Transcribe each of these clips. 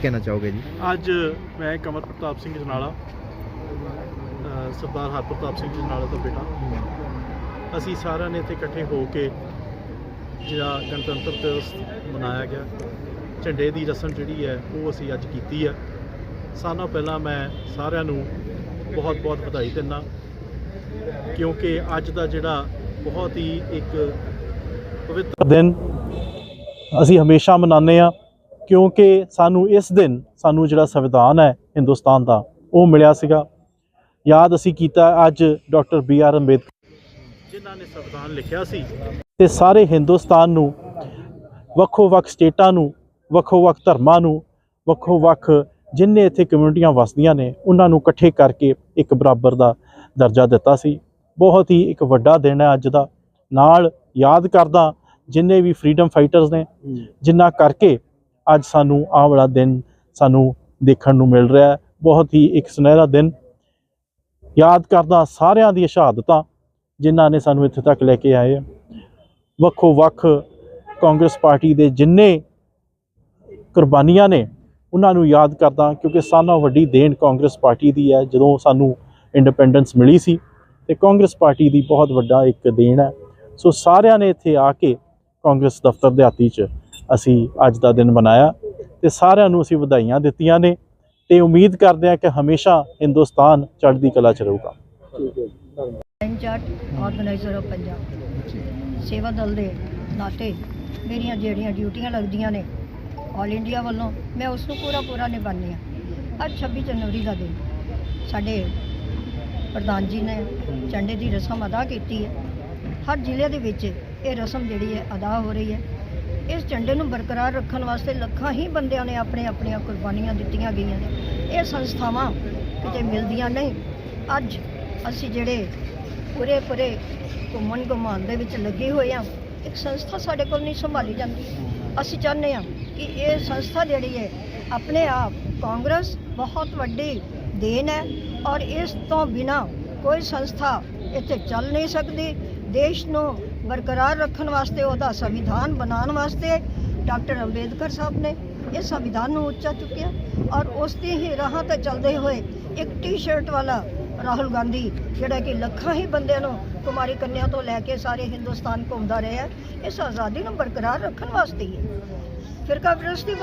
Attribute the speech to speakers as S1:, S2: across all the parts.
S1: ਕਹਿਣਾ ਚਾਹੋਗੇ ਜੀ?
S2: ਅੱਜ ਮੈਂ ਕਮਲ ਪ੍ਰਤਾਪ ਸਿੰਘ ਜਨਾਲਾ ਸਰਦਾਰ ਹਰਪ੍ਰਤਾਪ ਸਿੰਘ ਜਨਾਲਾ ਦਾ ਬੇਟਾ। ਅਸੀਂ ਸਾਰਿਆਂ ਨੇ ਇੱਥੇ ਇਕੱਠੇ ਹੋ ਕੇ ਜਿਹੜਾ ਗਣਤੰਤਰ ਦਿਵਸ ਮਨਾਇਆ ਗਿਆ, ਝੰਡੇ ਦੀ ਰਸਮ ਜਿਹੜੀ ਹੈ, ਉਹ ਅਸੀਂ ਅੱਜ ਕੀਤੀ ਹੈ। ਸਾਰਿਆਂ ਪਹਿਲਾਂ ਮੈਂ ਸਾਰਿਆਂ ਨੂੰ ਬਹੁਤ ਬਹੁਤ ਵਧਾਈ ਦਿੰਦਾ, ਕਿਉਂਕਿ ਅੱਜ ਦਾ ਜਿਹੜਾ ਬਹੁਤ ਹੀ ਇੱਕ ਪਵਿੱਤਰ ਦਿਨ ਅਸੀਂ ਹਮੇਸ਼ਾ ਮਨਾਉਂਦੇ ਆ ਕਿਉਂਕਿ ਸਾਨੂੰ ਇਸ ਦਿਨ ਸਾਨੂੰ ਜਿਹੜਾ ਸੰਵਿਧਾਨ ਹੈ ਹਿੰਦੁਸਤਾਨ ਦਾ ਉਹ ਮਿਲਿਆ ਸੀਗਾ। ਯਾਦ ਅਸੀਂ ਕੀਤਾ ਅੱਜ ਡਾਕਟਰ ਬੀ ਆਰ ਅੰਬੇਦਕਰ ਜਿਨ੍ਹਾਂ ਨੇ ਸੰਵਿਧਾਨ ਲਿਖਿਆ ਸੀ ਤੇ ਸਾਰੇ ਹਿੰਦੁਸਤਾਨ ਨੂੰ ਵੱਖੋ ਵੱਖ ਸਟੇਟਾਂ ਨੂੰ ਵੱਖੋ ਵੱਖ ਧਰਮਾਂ ਨੂੰ ਵੱਖੋ ਵੱਖ ਜਿੰਨੇ ਇੱਥੇ ਕਮਿਊਨਿਟੀਆਂ ਵਸਦੀਆਂ ਨੇ ਉਹਨਾਂ ਨੂੰ ਇਕੱਠੇ ਕਰਕੇ ਇੱਕ ਬਰਾਬਰ ਦਾ ਦਰਜਾ ਦਿੱਤਾ ਸੀ। ਬਹੁਤ ਹੀ ਇੱਕ ਵੱਡਾ ਦਿਨ ਹੈ ਅੱਜ ਦਾ। ਨਾਲ ਯਾਦ ਕਰਦਾ ਜਿੰਨੇ ਵੀ ਫਰੀडम ਫਾਈਟਰਸ ਨੇ ਜਿੰਨਾ ਕਰਕੇ ਅੱਜ ਸਾਨੂੰ ਆਹ ਵਾਲਾ ਦਿਨ ਸਾਨੂੰ ਦੇਖਣ ਨੂੰ ਮਿਲ ਰਿਹਾ ਹੈ। ਬਹੁਤ ਹੀ ਇੱਕ ਸੁਨਹਿਰਾ ਦਿਨ। ਯਾਦ ਕਰਦਾ ਸਾਰਿਆਂ ਦੀ ਸ਼ਹਾਦਤਾਂ ਜਿਨ੍ਹਾਂ ਨੇ ਸਾਨੂੰ ਇੱਥੇ ਤੱਕ ਲੈ ਕੇ ਆਏ ਵੱਖੋ ਵੱਖ ਕਾਂਗਰਸ ਪਾਰਟੀ ਦੇ ਜਿੰਨੇ ਕੁਰਬਾਨੀਆਂ ਨੇ, ਉਹਨਾਂ ਨੂੰ ਯਾਦ ਕਰਦਾ ਕਿਉਂਕਿ ਸਾਨਾ ਵੱਡੀ ਦੇਣ ਕਾਂਗਰਸ ਪਾਰਟੀ ਦੀ ਹੈ, ਜਦੋਂ ਸਾਨੂੰ ਇੰਡੀਪੈਂਡੈਂਸ ਮਿਲੀ ਸੀ ਤੇ ਕਾਂਗਰਸ ਪਾਰਟੀ ਦੀ ਬਹੁਤ ਵੱਡਾ ਇੱਕ ਦੇਣ ਹੈ। ਸੋ ਸਾਰਿਆਂ ਨੇ ਇੱਥੇ ਆ ਕੇ ਕਾਂਗਰਸ ਦਫ਼ਤਰ ਦਿਹਾਤੀ 'ਚ ਅਸੀਂ ਅੱਜ ਦਾ ਦਿਨ ਮਨਾਇਆ ਤੇ ਸਾਰਿਆਂ ਨੂੰ ਅਸੀਂ ਵਧਾਈਆਂ ਦਿੱਤੀਆਂ ਨੇ ਤੇ ਉਮੀਦ ਕਰਦੇ ਹਾਂ ਕਿ ਹਮੇਸ਼ਾ ਹਿੰਦੁਸਤਾਨ ਚੜ੍ਹਦੀ ਕਲਾ 'ਚ ਰਹੂਗਾ।
S3: ਇੰਚਾਰਜ ਆਰਗੇਨਾਈਜ਼ਰ ਆਫ ਪੰਜਾਬ ਸੇਵਾ ਦਲ ਦੇ ਨਾਤੇ ਮੇਰੀਆਂ ਜਿਹੜੀਆਂ ਡਿਊਟੀਆਂ ਲੱਗਦੀਆਂ ਨੇ ਆਲ ਇੰਡੀਆ ਵੱਲੋਂ ਮੈਂ ਉਸ ਨੂੰ ਪੂਰਾ ਪੂਰਾ ਨਿਭਾਉਂਦੀ ਹਾਂ। ਅੱਜ 26 ਜਨਵਰੀ ਦਾ ਦਿਨ ਸਾਡੇ ਪ੍ਰਧਾਨ ਜੀ ਨੇ ਝੰਡੇ ਦੀ ਰਸਮ ਅਦਾ ਕੀਤੀ ਹੈ। ਹਰ ਜ਼ਿਲ੍ਹੇ ਦੇ ਵਿੱਚ ਇਹ ਰਸਮ ਜਿਹੜੀ ਹੈ ਅਦਾ ਹੋ ਰਹੀ ਹੈ। ਇਸ ਝੰਡੇ ਨੂੰ ਬਰਕਰਾਰ ਰੱਖਣ ਵਾਸਤੇ ਲੱਖਾਂ ਹੀ ਬੰਦਿਆਂ ਨੇ ਆਪਣੇ ਆਪਣੀਆਂ ਕੁਰਬਾਨੀਆਂ ਦਿੱਤੀਆਂ ਗਈਆਂ ਨੇ। ਇਹ ਸੰਸਥਾਵਾਂ ਕਿਤੇ ਮਿਲਦੀਆਂ ਨਹੀਂ। ਅੱਜ ਅਸੀਂ ਜਿਹੜੇ ਪੂਰੇ ਪੂਰੇ ਘੁੰਮਣ ਘੁਮਾਉਣ ਦੇ ਵਿੱਚ ਲੱਗੇ ਹੋਏ ਆ ਇੱਕ ਸੰਸਥਾ ਸਾਡੇ ਕੋਲ ਨਹੀਂ ਸੰਭਾਲੀ ਜਾਂਦੀ। ਅਸੀਂ ਚਾਹੁੰਦੇ ਹਾਂ ਕਿ ਇਹ ਸੰਸਥਾ ਜਿਹੜੀ ਹੈ, ਆਪਣੇ ਆਪ ਕਾਂਗਰਸ ਬਹੁਤ ਵੱਡੀ ਦੇਣ ਹੈ ਔਰ ਇਸ ਤੋਂ ਬਿਨਾ ਕੋਈ ਸੰਸਥਾ ਇੱਥੇ ਚੱਲ ਨਹੀਂ ਸਕਦੀ। ਦੇਸ਼ ਨੂੰ ਬਰਕਰਾਰ ਰੱਖਣ ਵਾਸਤੇ, ਉਹਦਾ ਸੰਵਿਧਾਨ ਬਣਾਉਣ ਵਾਸਤੇ ਡਾਕਟਰ ਅੰਬੇਦਕਰ ਸਾਹਿਬ ਨੇ ਇਹ ਸੰਵਿਧਾਨ ਨੂੰ ਉੱਚਾ ਚੁੱਕਿਆ ਔਰ ਉਸ ਦੀ ਹੀ ਰਾਹਾਂ ਤੇ ਚੱਲਦੇ ਹੋਏ ਇੱਕ ਟੀ-ਸ਼ਰਟ ਵਾਲਾ ਰਾਹੁਲ ਗਾਂਧੀ, ਜਿਹੜਾ ਕਿ ਲੱਖਾਂ ਹੀ ਬੰਦਿਆਂ ਨੂੰ ਕੁਮਾਰੀ ਕੰਨਿਆ ਤੋਂ ਲੈ ਕੇ ਸਾਰੇ ਹਿੰਦੁਸਤਾਨ ਘੁੰਮਦਾ ਰਿਹਾ, ਇਸ ਆਜ਼ਾਦੀ ਨੂੰ ਬਰਕਰਾਰ ਰੱਖਣ ਵਾਸਤੇ ਹੀ। ਹੈ ਫਿਰਕਾ ਵਿਰਸਤੀ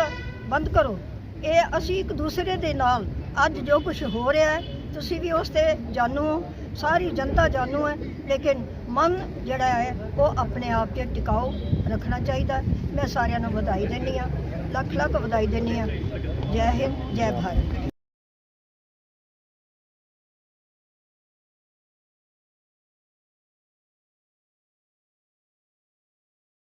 S3: ਬੰਦ ਕਰੋ। ਇਹ ਅਸੀਂ ਇੱਕ ਦੂਸਰੇ ਦੇ ਨਾਲ ਅੱਜ ਜੋ ਕੁਝ ਹੋ ਰਿਹਾ ਹੈ, ਤੁਸੀਂ ਵੀ ਉਸ ਤੇ ਜਾਣੂ ਹੋ, ਸਾਰੀ ਜਨਤਾ ਜਾਣੂ ਹੈ ਲੇਕਿਨ ਮਨ ਜਿਹੜਾ ਹੈ, ਉਹ ਆਪਣੇ ਆਪ ਤੇ ਟਿਕਾਓ ਰੱਖਣਾ ਚਾਹੀਦਾ। ਮੈਂ ਸਾਰਿਆਂ ਨੂੰ ਵਧਾਈ ਦਿੰਦੀ ਹਾਂ ਲੱਖ ਲੱਖ ਵਧਾਈ ਦਿੰਦੀ ਹਾਂ। ਜੈ ਹਿੰਦ, ਜੈ ਭਾਰਤ।